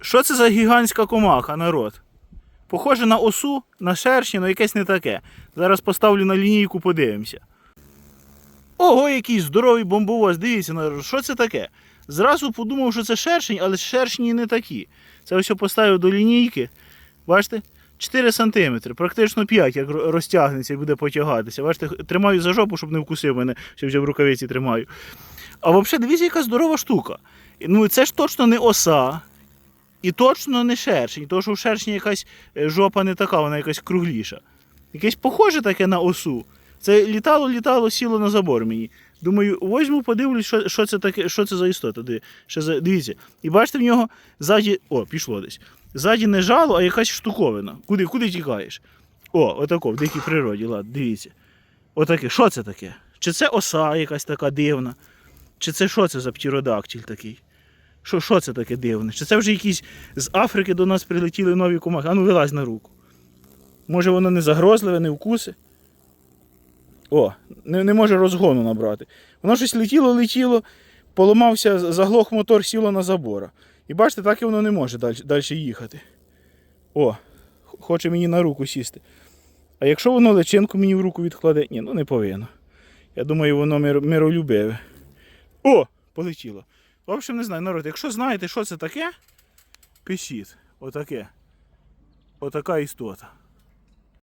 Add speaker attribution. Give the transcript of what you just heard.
Speaker 1: Що це за гігантська комаха, народ? Похоже на осу, на шершні, але якесь не таке. Зараз поставлю на лінійку, подивимося. Ого, який здоровий бомбовоз, дивіться, народ, що це таке? Зразу подумав, що це шершень, але шершні не такі. Це ось я поставив до лінійки. Бачите? 4 см, практично 5, як розтягнеться і буде потягатися. Бачите, тримаю за жопу, щоб не вкусив мене, що вже в рукавиці тримаю. А взагалі, дивіться, яка здорова штука. Ну, це ж точно не оса, і точно не шершень, тому що в шершні якась е, жопа не така, вона якась кругліша. Якесь похоже таке на осу. Це літало, літало, сіло на забор мені. Думаю, возьму, подивлюсь, що, що це таке, що це за істота. Дивіться. І бачите, в нього ззаді. О, пішло десь. Ззаді не жало, а якась штуковина. Куди, куди тікаєш? О, отако, в дикій природі, ладно, дивіться. Отаке, що це таке? Чи це оса якась така дивна? Чи це що це за птеродактиль такий? Що, що це таке дивне? Чи це вже якісь з Африки до нас прилетіли нові комахи? А ну вилазь на руку. Може воно не загрозливе, не вкуси? О, не, не може розгону набрати. Воно щось летіло, летіло, поламався, заглох мотор, сіло на забора. І бачите, так і воно не може далі, далі їхати. О, хоче мені на руку сісти. А якщо воно личинку мені в руку відкладе, ні, ну не повинно. Я думаю, воно мир, миролюбиве. О, полетіло. В общем, не знаю, народ, якщо знаєте, що це таке, пишіть. Отаке. Отака істота.